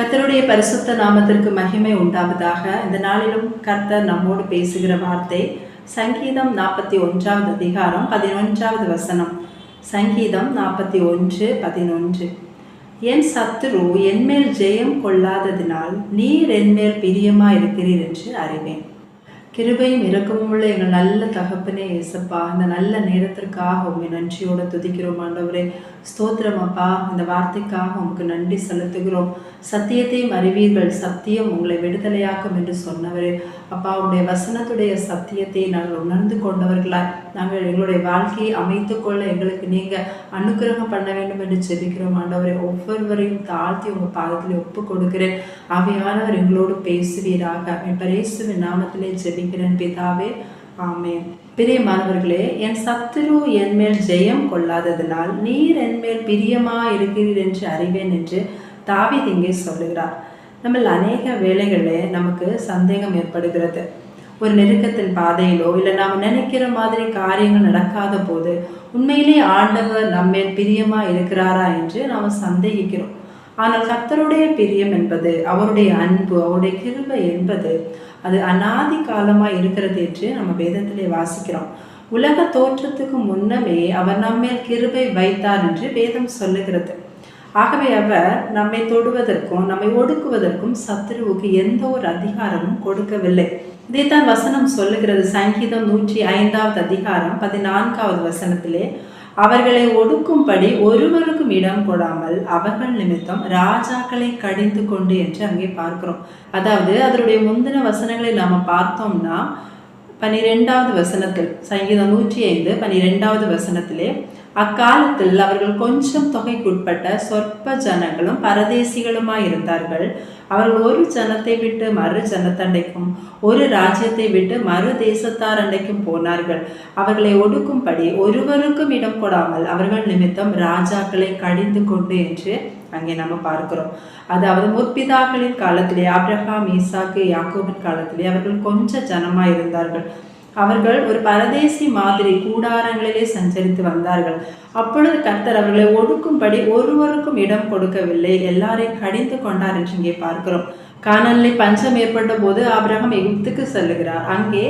கர்த்தருடைய பரிசுத்த நாமத்திற்கு மகிமை உண்டாவதாக. இந்த நாளிலும் கர்த்தர் நம்மோடு பேசுகிற வார்த்தை சங்கீதம் நாற்பத்தி ஒன்றாவது அதிகாரம் பதினொன்றாவது வசனம். சங்கீதம் நாற்பத்தி ஒன்று பதினொன்று. என் சத்துரு என்மேல் ஜெயம் கொள்ளாததினால் நீர் என்மேல் பிரியமாக இருக்கிறீர் என்று அறிவேன். கிருபையும் இறக்கமும் உள்ள எங்கள் நல்ல தகப்பனே இயேசப்பா. இந்த நல்ல நேரத்திற்காக உண்மை நன்றியோட துதிக்கிறோம் ஆண்டவரே. ஸ்தோத்திரம் அப்பா. இந்த வார்த்தைக்காக உமக்கு நன்றி செலுத்துகிறோம். சத்தியத்தையும் அறிவீர்கள். சத்தியம் உங்களை விடுதலையாக்கும் என்று சொன்னவரே. அப்பா உடைய வசனத்துடைய சத்தியத்தை நாங்கள் உணர்ந்து கொண்டவர்களாய் நாங்கள் எங்களுடைய வாழ்க்கையை அமைத்து கொள்ள எங்களுக்கு நீங்கள் அனுகிரகம் பண்ண வேண்டும் என்று செபிக்கிறோம் ஆண்டவரை ஒவ்வொருவரையும் தாழ்த்தி உங்கள் பாதத்தில் ஒப்பு கொடுக்கிறேன். அவையானவர் எங்களோடு பேசுவீராக. பரேசுவின் நாமத்திலே ஜெபிக்கிறேன் பிதாவே. ஆமேன். பிரியமானவர்களே என் சத்துரு என் மேல் ஜெயம் கொள்ளாததினால் நீர் என் மேல் பிரியமா இருக்கிறீர் என்று அறிவேன் என்று தாவி இங்கே சொல்லுகிறார். நம்ம அநேக வேலைகளில் நமக்கு சந்தேகம் ஏற்படுகிறது. ஒரு நெருக்கத்தின் பாதையிலோ இல்லை நாம் நினைக்கிற மாதிரி காரியங்கள் நடக்காத போது உண்மையிலே ஆண்டவர் நம்மேல் பிரியமா இருக்கிறாரா என்று நாம் சந்தேகிக்கிறோம். ஆனால் கத்தருடைய பிரியம் என்பது அவருடைய அன்பு அவருடைய கிருபை என்பது அது அனாதி காலமாக இருக்கிறது என்று நம்ம வேதத்திலே வாசிக்கிறோம். உலக தோற்றத்துக்கு முன்னமே அவர் நம்மேல் கிருபை வைத்தார் என்று வேதம் சொல்லுகிறது. ஆகவே அவர் நம்மை தொடுவதற்கும் நம்மை ஒடுக்குவதற்கும் சத்ருவுக்கு எந்த ஒரு அதிகாரமும் கொடுக்கவில்லை. இதைத்தான் வசனம் சொல்லுகிறது. சங்கீதம் நூற்றி ஐந்தாவது அதிகாரம் பதினான்காவது வசனத்திலே அவர்களை ஒடுக்கும்படி ஒருவருக்கும் இடம் கொடாமல் அவர்கள் நிமித்தம் ராஜாக்களை கடிந்து கொண்டு என்று அங்கே பார்க்கிறோம். அதாவது அதனுடைய முந்தின வசனங்களை நாம் பார்த்தோம்னா பனிரெண்டாவது வசனத்தில் சங்கீதம் நூற்றி ஐந்து பனிரெண்டாவது வசனத்திலே அக்காலத்தில் அவர்கள் கொஞ்சம் தொகைக்குட்பட்ட சொற்ப ஜனங்களும் பரதேசிகளுமாய் இருந்தார்கள் அவர்கள் ஒரு ஜனத்தை விட்டு மறு ஜனத்தண்டைக்கும் ஒரு ராஜ்யத்தை விட்டு மறு தேசத்தார் அண்டைக்கும் போனார்கள். அவர்களை ஒடுக்கும்படி ஒருவருக்கும் இடம் கொடாமல் அவர்கள் நிமித்தம் ராஜாக்களை கடிந்து கொண்டு என்று அங்கே நம்ம பார்க்கிறோம். அதாவது முற்பிதாக்களின் காலத்திலே ஆப்ரஹாம் ஈசாக்கு யாக்கோபின் காலத்திலே அவர்கள் கொஞ்ச ஜனமாக இருந்தார்கள் அவர்கள் ஒரு பரதேசி மாதிரி கூடாரங்களிலே சஞ்சரித்து வந்தார்கள். அப்பொழுது கர்த்தர் அவர்களை ஒடுக்கும்படி ஒருவருக்கும் இடம் கொடுக்கவில்லை. எல்லாரையும் கடிந்து கொண்டார் என்று இங்கே பார்க்கிறோம். கானலில் பஞ்சம் ஏற்பட்ட போது ஆபிரகாம் எகிப்துக்கு செல்லுகிறார். அங்கே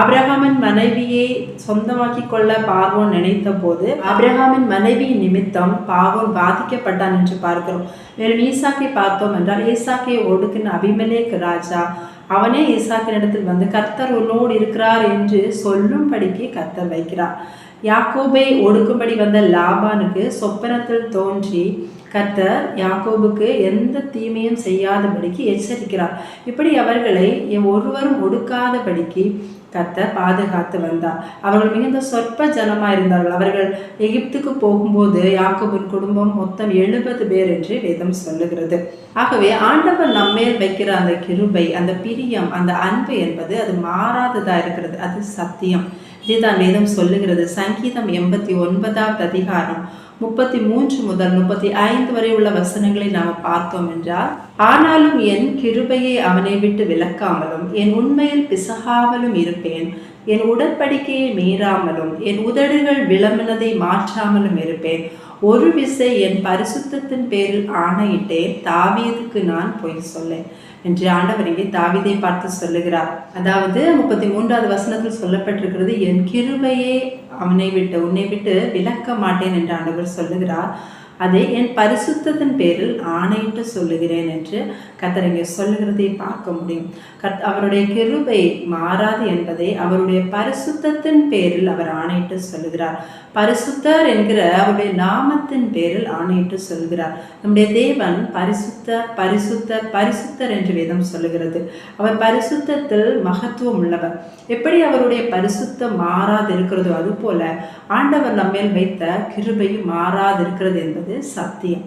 ஆபிரகாமின் மனைவியை சொந்தமாக்கி கொள்ள பார்வோன் நினைத்த போது ஆபிரகாமின் மனைவியின் நிமித்தம் பாவோன் பாதிக்கப்பட்டான் என்று பார்க்கிறோம். மேலும் ஈசாக்கை பார்த்தோம் என்றால் ஈசாக்கை ஒடுக்கின அபிமலேக் ராஜா அவனே ஈசாக்கினிடத்தில் வந்து கர்த்தர் உன்னோடு இருக்கிறார் என்று சொல்லும்படிக்கு கர்த்தர் வைக்கிறார். யாக்கோபை ஒடுக்கும்படி வந்த லாபானுக்கு சொப்பனத்தில் தோன்றி கர்த்தர் யாக்கோபுக்கு எந்த தீமையும் செய்யாதபடிக்கு எச்சரிக்கிறார். இப்படி அவர்களை ஒருவரும் ஒடுக்காதபடிக்கு கத்த பாதுகாத்து வந்தார். அவர்கள் மிகுந்த சொற்ப ஜனமா இருந்தார்கள். அவர்கள் எகிப்துக்கு போகும்போது யாக்கோபின் குடும்பம் மொத்தம் எழுபது பேர் என்று வேதம் சொல்லுகிறது. ஆகவே ஆண்டவர் நம்மேல் வைக்கிற அந்த கிருபை அந்த பிரியம் அந்த அன்பு என்பது அது மாறாததா இருக்கிறது. அது சத்தியம். இதுதான் வேதம் சொல்லுகிறது. சங்கீதம் எண்பத்தி ஒன்பதாவது அதிகாரம் முப்பத்தி மூன்று முதல் முப்பத்தி ஐந்து வரை உள்ள வசனங்களை நாம் பார்த்தோம் என்றால் ஆனாலும் என் கிருபையை அவனை விட்டு விலக்காமலும் என் உண்மையில் பிசகாமலும் இருப்பேன். என் உடன்படிக்கையை மீறாமலும் என் உதடுகள் விளம்பினதை மாற்றாமலும் இருப்பேன். ஒரு விசை என் பரிசுத்தத்தின் பேரில் ஆணையிட்டேன் தாவீதுக்கு நான் பொய் சொல்லேன் என்று ஆண்டவர் இங்கே தாவிதை பார்த்து சொல்லுகிறார். அதாவது முப்பத்தி மூன்றாவது வசனத்தில் சொல்லப்பட்டிருக்கிறது என் கிருபையே அவனை விட்டு உன்னை விட்டு விளக்க மாட்டேன் என்று ஆண்டவர் சொல்லுகிறார். அதை என் பரிசுத்தத்தின் பேரில் ஆணையிட்டு சொல்லுகிறேன் என்று கத்தர் இங்கே சொல்லுகிறதை பார்க்க முடியும். கத் அவருடைய கிருபை மாறாது என்பதை அவருடைய பரிசுத்தத்தின் பேரில் அவர் ஆணையிட்டு சொல்லுகிறார். பரிசுத்தர் என்கிற அவருடைய நாமத்தின் பேரில் ஆணையிட்டு சொல்கிறார் நம்முடைய தேவன் பரிசுத்த பரிசுத்த பரிசுத்தர் என்று வேதம் சொல்லுகிறது. அவர் பரிசுத்தத்தில் மகத்துவம் உள்ளவர். எப்படி அவருடைய பரிசுத்தம் மாறாது இருக்கிறதோ அதுபோல ஆண்டவர் நம்மேல் வைத்த கிருபையும் மாறாது இருக்கிறது என்பது சத்தியம்.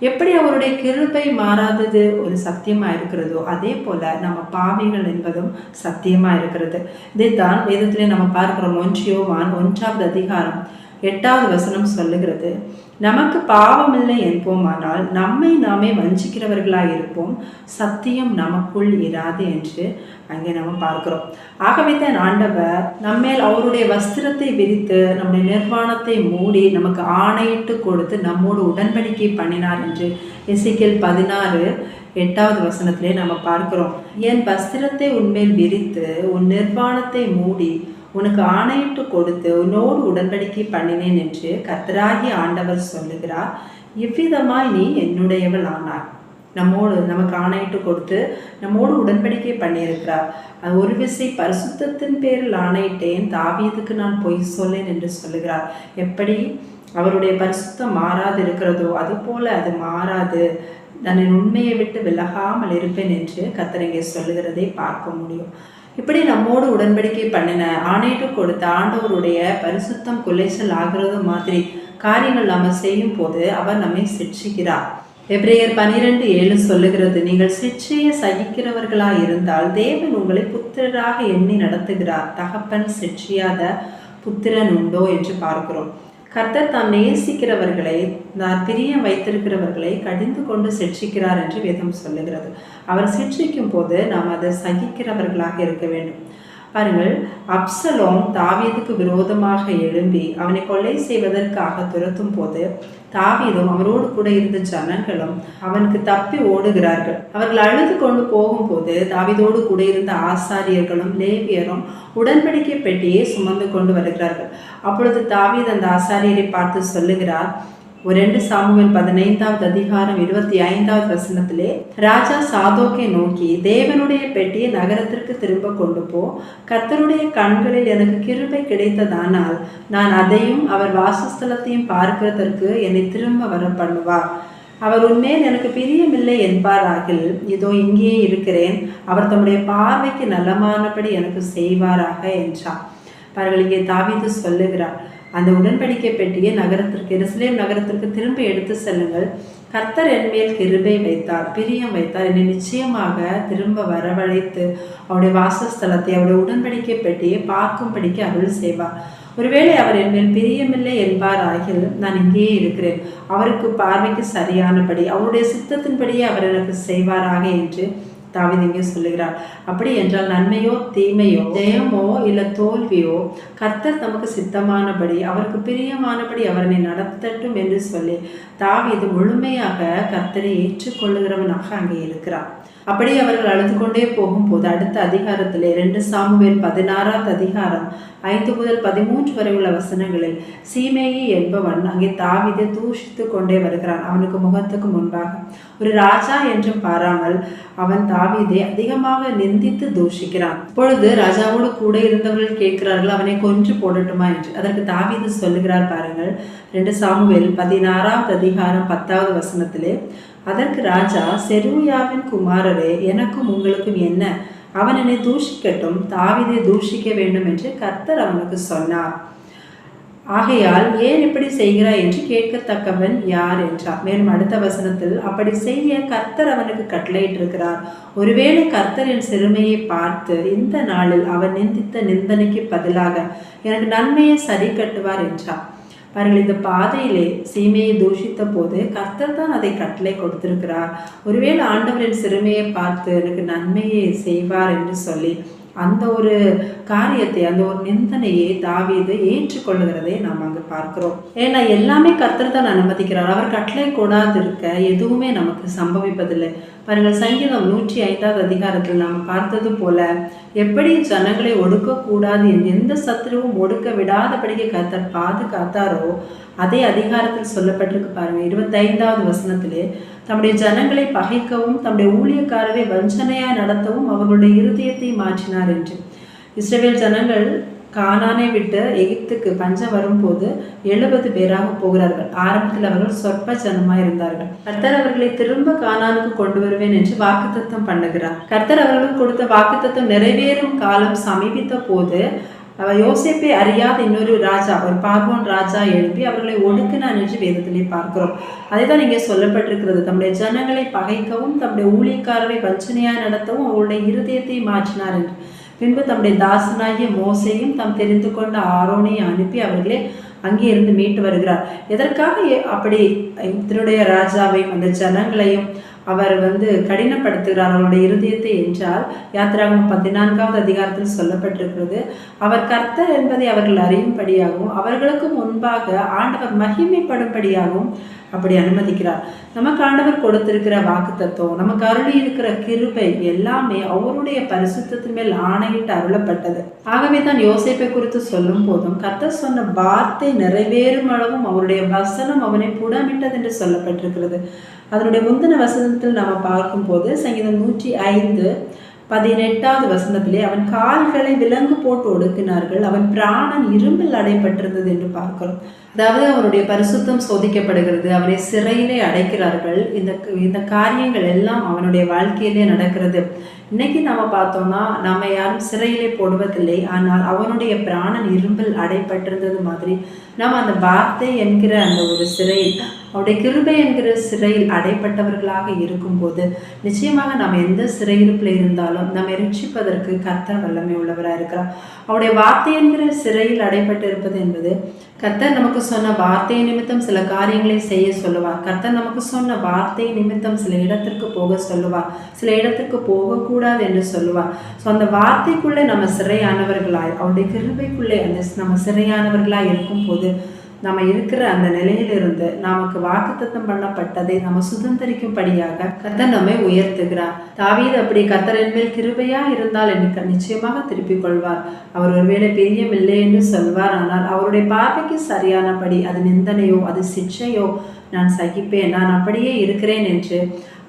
எப்படி அவருடைய கிருபை மாறாதது ஒரு சத்தியமா இருக்கிறதோ அதே போல நம்ம பாவிகள் என்பதும் சத்தியமா இருக்கிறது. இதைத்தான் வேதத்திலே நம்ம பார்க்கிறோம். ஒன்றியோவான் ஒன்றாவது அதிகாரம் எட்டாவது வசனம் சொல்லுகிறது நமக்கு பாவமில்லை என்போமானால் நம்மை நாமே வஞ்சிக்கிறவர்களாக இருப்போம் சத்தியம் நமக்குள் இராது என்று அங்கே நம்ம பார்க்கிறோம். ஆகவே தான் ஆண்டவர் நம்மேல் அவருடைய வஸ்திரத்தை விரித்து நம்முடைய நிர்வாணத்தை மூடி நமக்கு ஆணையிட்டு கொடுத்து நம்மோடு உடன்படிக்கை பண்ணினார் என்று இசைக்கில் பதினாறு எட்டாவது வசனத்திலே நம்ம பார்க்கிறோம். என் வஸ்திரத்தை உன்மேல் விரித்து உன் நிர்வாணத்தை மூடி உனக்கு ஆணையிட்டு கொடுத்து உன்னோடு உடன்படிக்கை பண்ணினேன் என்று கர்த்தராகி ஆண்டவர் சொல்லுகிறார். இவ்விதமாய் நீ என்னுடையவள் ஆனாய். நம்மோடு நமக்கு ஆணையிட்டு கொடுத்து நம்மோடு உடன்படிக்கை பண்ணியிருக்கிறார். அது ஒரு விசை பரிசுத்தத்தின் பேரில் ஆணையிட்டேன். தாவியதுக்கு நான் பொய் சொல்லேன் என்று சொல்லுகிறார். எப்படி? அவருடைய பரிசுத்தம் மாறாது இருக்கிறதோ அதுபோல அது மாறாது. நான் என் உண்மையை விட்டு விலகாமல் இருப்பேன் என்று கத்தரங்கே சொல்லுகிறதை பார்க்க முடியும். இப்படி நம்மோடு உடன்படிக்கை பண்ணின ஆணையிட்டு கொடுத்த ஆண்டவருடைய பரிசுத்தம் குலைச்சல் ஆகிறது மாதிரி காரியங்கள் நாம் செய்யும் போது அவர் நம்மை சிக்ஷிக்கிறார் எப்ரேயர் பனிரெண்டு ஏழு சொல்லுகிறது நீங்கள் சிக்ஷையை சகிக்கிறவர்களாக இருந்தால் தேவன் உங்களை புத்திரராக எண்ணி நடத்துகிறார். தகப்பன் சிக்ஷியாத புத்திரன் உண்டோ? என்று பார்க்கிறோம். கர்த்தர் தாம் நேசிக்கிறவர்களை நான் பிரியம் வைத்திருக்கிறவர்களை கடிந்து கொண்டு சிக்ஷிக்கிறார் என்று வேதம் சொல்லுகிறது. அவர் சிக்ஷிக்கும் போது நாம் அதை சகிக்கிறவர்களாக இருக்க வேண்டும். பாருங்கள் அப்சலோம் தாவீதுக்கு விரோதமாக எழும்பி அவனை கொலை செய்வதற்காக துரத்தும் போது தாவீதும் அவரோடு கூட இருந்த ஜனங்களும் அவனுக்கு தப்பி ஓடுகிறார்கள். அவர்கள் அழுது கொண்டு போகும்போது தாவீதோடு கூட இருந்த ஆசாரியர்களும் லேவியரும் உடன்படிக்கை பெட்டியை சுமந்து கொண்டு வருகிறார்கள். அப்பொழுது தாவீத் அந்த ஆசாரியரை பார்த்து சொல்லுகிறார் ரெண்டு சாமுவேல் பதினைந்தாவது அதிகாரம் இருபத்தி ஐந்தாவது வசனத்திலே ராஜா சாதோக்கை நோக்கி தேவனுடைய பெட்டியை நகரத்திற்கு திரும்ப கொண்டு போ. கர்த்தருடைய கண்களில் எனக்கு கிருபை கிடைத்ததானால் நான் அதையும் அவர் வாசஸ்தலத்தையும் பார்க்கிறதற்கு என்னை திரும்ப வர பண்ணுவார் அவர் உண்மையில் எனக்கு பிரியமில்லை என்பாராகில் இதோ இங்கேயே இருக்கிறேன். அவர் தம்முடைய பார்வைக்கு நலமானபடி எனக்கு செய்வாராக என்றார். பாருங்கள் இங்கே தாவிது சொல்லுகிறார் அந்த உடன்படிக்கை பெட்டியை நகரத்திற்கு எருசலேம் நகரத்திற்கு திரும்ப எடுத்து செல்லுங்கள். கர்த்தர் என் மேல் கிருபை வைத்தார் பிரியம் வைத்தார். என்னை நிச்சயமாக திரும்ப வரவழைத்து அவருடைய வாசஸ்தலத்தை அவருடைய உடன்படிக்கை பெட்டியை பார்க்கும்படிக்கு அருள் செய்வார். ஒருவேளை அவர் என் மேல் பிரியமில்லை என்பார் ஆகில் நான் இங்கேயே இருக்கிறேன். அவருக்கு பார்வைக்கு சரியானபடி அவருடைய சித்தத்தின்படியே அவர் எனக்கு செய்வாராக என்று தாவிதிங்கே சொல்லுகிறார். அப்படி என்றால் நன்மையோ தீமையோ ஜெயமோ இல்லை தோல்வியோ கர்த்தர் தமக்கு சித்தமானபடி அவருக்கு பிரியமானபடி அவரனை நடத்தட்டும் என்று சொல்லி தாவிது முழுமையாக கர்த்தரை ஏற்றுக்கொள்ளுகிறவனாக அங்கே இருக்கிறார். அப்படி அவர்கள் அழுது கொண்டே போகும்போது அடுத்த அதிகாரத்தில் இரண்டு சாமுவேல் பதினாறாவது அதிகாரம் ஐந்து முதல் பதிமூன்று வரை உள்ள வசனங்களில் சீமேயி என்பவன் அங்கே தாவிதை தூஷித்து கொண்டே வருகிறான். அவனுக்கு முகத்துக்கு முன்பாக ஒரு ராஜா என்றும் பாராமல் அவன் தாவீதை அதிகமாக நிந்தித்து தூஷிக்கிறான். பொழுது ராஜாவோடு கூட இருந்தவர்கள் கேட்கிறார்கள் அவனை கொன்று போடட்டுமா? என்று. அதற்கு தாவீது சொல்லுகிறார் பாருங்கள் ரெண்டு சாமுவேல் பதினாறாவது அதிகாரம் பத்தாவது வசனத்திலே அதற்கு ராஜா செருயாவின் குமாரரே எனக்கும் உங்களுக்கும் என்ன? அவன் என்னை தூஷிக்கட்டும் தாவிதை தூஷிக்க வேண்டும் என்று கர்த்தர் அவனுக்கு சொன்னார். ஆகையால் ஏன் இப்படி செய்கிறாய் என்று கேட்கத்தக்கவன் யார் என்றார். மேலும் அடுத்த வசனத்தில் அப்படி செய்ய கர்த்தர் அவனுக்கு கட்டளையிட்டிருக்கிறார். ஒருவேளை கர்த்தரின் சிறுமையை பார்த்து இந்த நாளில் அவன் நிந்தித்த நிந்தனைக்கு பதிலாக எனக்கு நன்மையை சரி கட்டுவார் என்றார். பாருங்கள் இந்த பாதையிலே சீமையை தூஷித்த போது கர்த்தர் தான் அதை கட்டளை கொடுத்திருக்கிறார். ஒருவேளை ஆண்டவரின் சிறுமையை பார்த்து எனக்கு நன்மையை செய்வார் என்று சொல்லி அந்த ஒரு காரியத்தை அந்த ஒரு நிந்தனையை தாவீது ஏற்றுக்கொள்ளுகிறதை நாம் அங்கு பார்க்கிறோம். ஏன்னா எல்லாமே கர்த்தர் தான் அனுமதிக்கிறார். அவர் கட்டளை கூடாது இருக்க எதுவுமே நமக்கு சம்பவிப்பதில்லை. பாருங்கள் சங்கீதம் நூற்றி ஐந்தாவது அதிகாரத்தில் நாம் பார்த்தது போல எப்படி ஜனங்களை ஒடுக்கக்கூடாது எந்த சத்துருவும் ஒடுக்க விடாதபடிக்கு கர்த்தர் பாதுகாத்தாரோ அதே அதிகாரத்தில் சொல்லப்பட்டிருக்கு பாருங்க இருபத்தைந்தாவது வசனத்திலே தம்முடைய ஜனங்களை பகைக்கவும் தம்முடைய ஊழியக்காரரை வஞ்சனையாய் நடத்தவும் அவர்களுடைய இருதயத்தை மாற்றினார் என்று. இஸ்ரேல் ஜனங்கள் கானானை விட்டு எகிப்துக்கு பஞ்சம் வரும்போது எழுபது பேராக போகிறார்கள். ஆரம்பத்தில் அவர்கள் சொற்ப ஜனமாக இருந்தார்கள். கர்த்தர் அவர்களை திரும்ப கானானுக்கு கொண்டு வருவேன் என்று வாக்குத்தத்தம் பண்ணுகிறார். கர்த்தர் அவர்களுக்கு கொடுத்த வாக்குத்தத்தம் நிறைவேறும் காலம் சமீபித்த போது அவர் யோசிப்பை அறியாத இன்னொரு ராஜா ஒரு பார்வோன் ராஜா எழுப்பி அவர்களை ஒடுக்கினான் என்று வேதத்திலே பார்க்கிறோம். அதை தான் இங்கே சொல்லப்பட்டிருக்கிறது. தம்முடைய ஜனங்களை பகைக்கவும் தம்முடைய ஊழியக்காரரை வஞ்சனையாக நடத்தவும் அவருடைய இருதயத்தை மாற்றினார் என்று. பின்பு தம்முடைய தாசனாகிய மோசையும் தாம் தெரிந்து கொண்ட ஆரோனையும் அனுப்பி அவர்களை அங்கே இருந்து மீட்டு வருகிறார். எதற்காக அப்படி இத்தனுடைய ராஜாவையும் அந்த ஜனங்களையும் அவர் வந்து கடினப்படுத்துகிறார் அவருடைய இருதயத்தை என்றால் யாத்திராகம் பதினான்காவது அதிகாரத்தில் சொல்லப்பட்டிருக்கிறது அவர் கர்த்தர் என்பதை அவர்கள் அறியும்படியாகவும் அவர்களுக்கு முன்பாக ஆண்டவர் மகிமைப்படும்படியாகவும் அப்படி அனுமதிக்கிறார். நமக்கு ஆண்டவர் கொடுத்திருக்கிற வாக்கு தத்துவம் நமக்கு அருளி இருக்கிற கிருபை எல்லாமே அவருடைய பரிசுத்தத்தின் மேல் ஆணையிட்டு அருளப்பட்டது. ஆகவே தான் யோசிப்பை குறித்து சொல்லும் போதும் கர்த்தர் சொன்ன வார்த்தை நிறைவேறும் அளவும் அவருடைய வசனம் அவனை புடமிட்டது என்று சொல்லப்பட்டிருக்கிறது. அதனுடைய முந்தின வசனத்தில் நாம் பார்க்கும்போது சங்கீதம் நூற்றி ஐந்து பதினெட்டாவது வசனத்திலே அவன் கால்களை விலங்கு போட்டு ஒடுக்கினார்கள். அவன் பிராணன் இரும்பில் அடைப்பட்டிருந்தது என்று பார்க்கிறோம். அதாவது அவனுடைய பரிசுத்தம் சோதிக்கப்படுகிறது. அவனை சிறையிலே அடைக்கிறார்கள். இந்த இந்த காரியங்கள் எல்லாம் அவனுடைய வாழ்க்கையிலே நடக்கிறது. இன்னைக்கு நாம பார்த்தோம்னா நம்ம யாரும் சிறையிலே போடுவதில்லை. ஆனால் அவனுடைய பிராணன் இரும்பில் அடைப்பட்டிருந்தது மாதிரி நாம் அந்த வார்த்தை என்கிற அந்த ஒரு சிறையில் அவருடைய கிருபை என்கிற சிறையில் அடைப்பட்டவர்களாக இருக்கும்போது நிச்சயமாக நாம் எந்த சிறையிருப்பில் இருந்தாலும் நம்மை ரட்சிப்பதற்கு கர்த்தர் வல்லமை உள்ளவராக இருக்கிறார் அவருடைய வார்த்தை என்கிற சிறையில் அடைப்பட்டு இருப்பது என்பது கர்த்தர் நமக்கு சொன்ன வார்த்தை நிமித்தம் சில காரியங்களை செய்ய சொல்லுவார். கர்த்தர் நமக்கு சொன்ன வார்த்தை நிமித்தம் சில இடத்திற்கு போக சொல்லுவார். சில இடத்திற்கு போகக்கூடாது என்று சொல்லுவார். ஸோ அந்த வார்த்தைக்குள்ளே நம்ம சிறையானவர்களாய் அவருடைய கிருபைக்குள்ளே அந்த நம்ம சிறையானவர்களாய் இருக்கும்போது நம்ம இருக்கிற அந்த நிலையிலிருந்து நமக்கு வாக்குத்தத்தம் பண்ணப்பட்டதை நம்ம சுதந்திரிக்கும்படியாக கர்த்தர் நம்மை உயர்த்துகிறார். தாவீது அப்படி கத்தரின் மேல் கிருபையா இருந்தால் எனக்கு நிச்சயமாக திருப்பிக் கொள்வார். அவர் ஒருவேளை பிரியமில்லை என்று சொல்வார். ஆனால் அவருடைய பார்வைக்கு சரியானபடி அது நிந்தனையோ அது சிக்ஷையோ நான் சகிப்பேன் நான் அப்படியே இருக்கிறேன் என்று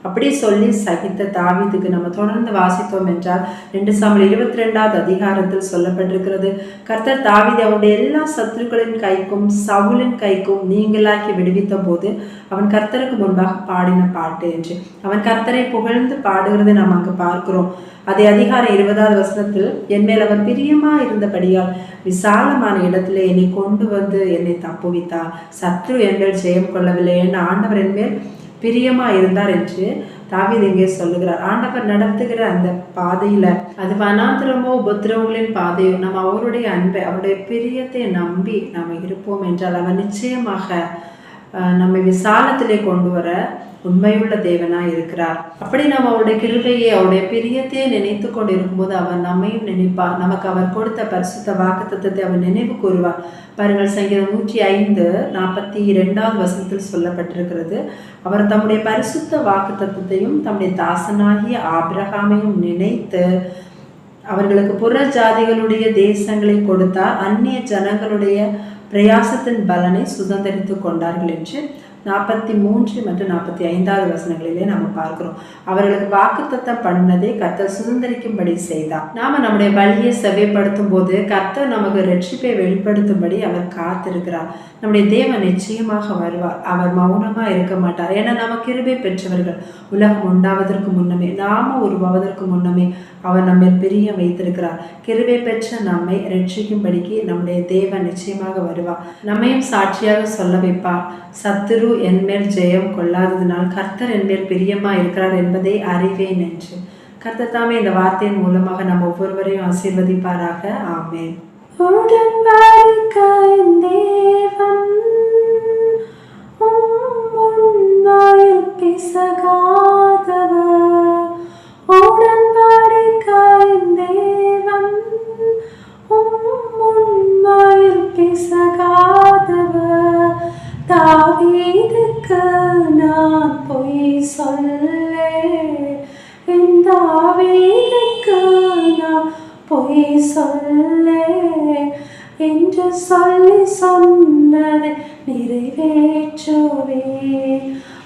அப்படி சொல்லி சகித்த தாவீதுக்கு நம்ம தொடர்ந்து வாசித்தோம் என்றால் ரெண்டு சாமல் இருபத்தி ரெண்டாவது அதிகாரத்தில் சொல்லப்பட்டிருக்கிறது. கர்த்தர் தாவிதை அவனுடைய எல்லா சத்துருக்களின் கைக்கும் சவுலின் கைக்கும் நீங்களாக்கி விடுவித்த போது அவன் கர்த்தருக்கு முன்பாக பாடின பாட்டு என்று. அவன் கர்த்தரை புகழ்ந்து பாடுகிறதை நாம் அங்கு பார்க்கிறோம். அதே அதிகாரம் இருபதாவது வசனத்தில் என் மேல் அவர் பிரியமா இருந்தபடியால் விசாலமான இடத்திலே என்னை கொண்டு வந்து என்னை தப்புவித்தார். சத்ரு என் ஜெயம் கொள்ளவில்லை. என்று ஆண்டவர் என் பிரியமாக பிரியமா இருந்தார் என்று தாவீது இங்கே சொல்லுகிறார். ஆண்டவர் நடத்துகிற அந்த பாதையில அது வனாந்திரமோ உபத்திரவங்களின் பாதையோ நம்ம அவருடைய அன்பை அவருடைய பிரியத்தை நம்பி நாம் இருப்போம் என்றால் அவர் நிச்சயமாக நம்மை விசாலத்திலே கொண்டு வர உண்மையுள்ள தேவனாய் இருக்கிறார். அப்படி நாம் அவருடைய கிருபையை அவருடைய பிரியத்தையே நினைத்து கொண்டு இருக்கும்போது அவர் நம்மையும் நினைப்பார். நமக்கு அவர் கொடுத்த பரிசுத்த வாக்குத்தத்தத்தை அவர் நினைவு கூறுவார். பாருங்கள் சங்கீதம் நூற்றி ஐந்து நாற்பத்தி இரண்டாவது வசனத்தில் சொல்லப்பட்டிருக்கிறது. அவர் தம்முடைய பரிசுத்த வாக்குத்தத்தத்தையும் தம்முடைய தாசனாகிய ஆபிரகாமையும் நினைத்து அவர்களுக்கு புற ஜாதிகளுடைய தேசங்களை கொடுத்தார். அந்நிய ஜனங்களுடைய பிரயாசத்தின் பலனை சுதந்திரித்து கொண்டார்கள் என்று நாற்பத்தி மூன்று மற்றும் நாற்பத்தி ஐந்தாவது வசனங்களிலே நம்ம பார்க்கிறோம். அவர்களுக்கு வாக்குத்தத்தம் பண்ணதை கர்த்தர் சுதந்திரிக்கும்படி செய்தார். நாம நம்முடைய வழியை செவைப்படுத்தும் போது கர்த்தர் நமக்கு ரட்சிப்பை வெளிப்படுத்தும்படி அவர் காத்திருக்கிறார். நம்முடைய தேவன் நிச்சயமாக வருவார். அவர் மௌனமா இருக்க மாட்டார். ஏன்னா நாம கிருபை பெற்றவர்கள். உலகம் உண்டாவதற்கு முன்னமே நாம உருவாவதற்கு முன்னமே அவர் நம்மை பிரிய வைத்திருக்கிறார் கிருவை பெற்ற நம்மை ரட்சிக்கும்படிக்கு நம்முடைய தேவன் நிச்சயமாக வருவார் நம்மையும் சாட்சியாக சொல்ல வைப்பார் சத்துரு என்மேல் ஜெயம் கொள்ளாததினால் கர்த்தர் என்மேல் பிரியமா இருக்கிறார் என்பதை அறிவேன் என்று கர்த்தர் தாமே இந்த வார்த்தையின் மூலமாக நம்ம ஒவ்வொருவரையும் ஆசீர்வதிப்பாராக ஆமேன் தேவன் பிசகா நான் பொய் சொல்ல. இந்த தாவீதுக்கு நான் பொய் சொல்ல. என்று சொல்லி சொன்னதை நிறைவேற்றுவே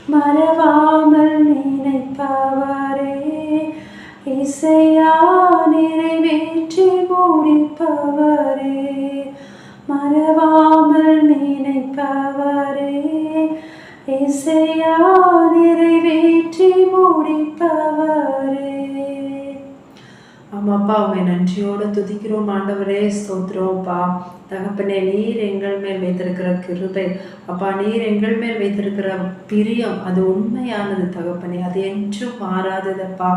மறவாமல் நினைப்பவரே. இசையா நிறைவே இசையா நிறைவேற்றி முடிப்பவரே ஆமாப்பா உண்மை நன்றியோடு துதிக்கிறோம். ஆண்டவரே ஸ்தோத்திரம்ப்பா தகப்பனே நீர் எங்கள் மேல் வைத்திருக்கிற கிருபை. அப்பா நீர் எங்கள் மேல் வைத்திருக்கிற பிரியம் அது உண்மையானது தகப்பனே. அது என்றும் மாறாததப்பா.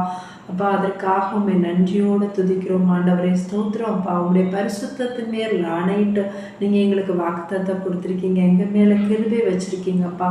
அப்பா அதற்காக உண்மை நன்றியோடு துதிக்கிறோம். ஆண்டவரே ஸ்தோத்திரம் அப்பா. உங்களுடைய பரிசுத்தத்தின் மேல் ஆணையிட்டு நீங்கள் எங்களுக்கு வாக்குத்தத்தை கொடுத்துருக்கீங்க. எங்கள் மேலே கிருபை வச்சுருக்கீங்கப்பா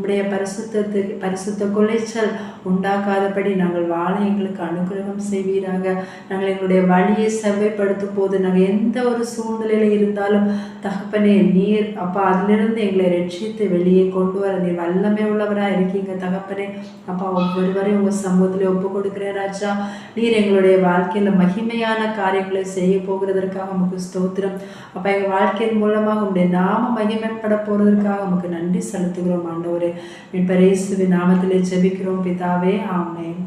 உடைய பரிசுத்தத்துக்கு பரிசுத்த குலைச்சல் உண்டாக்காதபடி நாங்கள் வாழ எங்களுக்கு அனுகிரகம் செய்வீராங்க நாங்கள் எங்களுடைய வழியை செவ்வைப்படுத்தும் போது நாங்கள் எந்த ஒரு சூழ்நிலையில் இருந்தாலும் தகப்பனே நீர் அப்பா அதிலிருந்து எங்களை ரட்சித்து வெளியே கொண்டு வர. நீர் வல்லமை உள்ளவராக இருக்கீங்க தகப்பனே. அப்பா ஒவ்வொருவரையும் உங்கள் சமூகத்தில் ஒப்பு கொடுக்குறேன் ராஜா. நீர் எங்களுடைய வாழ்க்கையில் மகிமையான காரியங்களை செய்ய போகிறதற்காக நமக்கு ஸ்தோத்திரம். அப்போ எங்கள் வாழ்க்கையின் மூலமாக உங்களுடைய நாம மகிமைப்பட போகிறதற்காக நமக்கு நன்றி செலுத்துகிறோம் ஆண்டவரே. மீன் பரேசுவின் நாமத்திலே ஜெபிக்கிறோம் பிதாவே ஆமேன்.